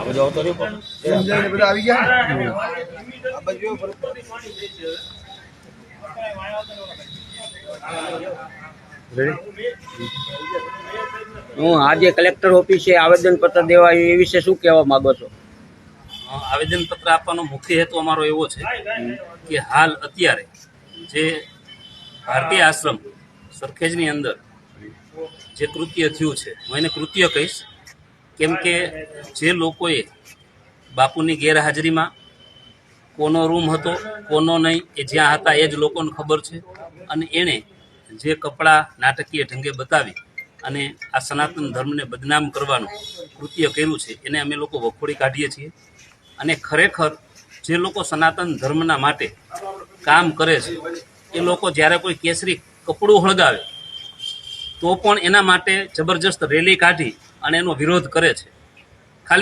આ બધું આવતો રહ્યો પણ. બધા આવી ગયા? આ બાજુ હું આજે કલેક્ટર ઓફિસે આવેદન પત્ર દેવા એ વિશે શું કહેવા માંગો છો આવેદનપત્ર આપવાનો મુખ્ય હેતુ અમારો એવો છે કે હાલ અત્યારે જે ભારતીય આશ્રમ સરખેજની અંદર જે કૃત્ય થયું છે હું એને કૃત્ય કહીશ કેમ કે જે લોકોએ બાપુની ગેરહાજરીમાં કોનો રૂમ હતો, કોનો નહીં, એ જ્યાં હતા એ જ લોકોને ખબર છે. અને એણે જે કપડાં નાટકીય ઢંગે બતાવી અને આ સનાતન ધર્મને બદનામ કરવાનું કૃત્ય કર્યું છે, એને અમે લોકો વખોડી કાઢીએ છીએ. અને ખરેખર જે લોકો સનાતન ધર્મના માટે કામ કરે છે, એ લોકો જ્યારે કોઈ કેસરી કપડું હળગાવે તો પણ એના માટે જબરજસ્ત રેલી કાઢી અને એનો વિરોધ કરે છે.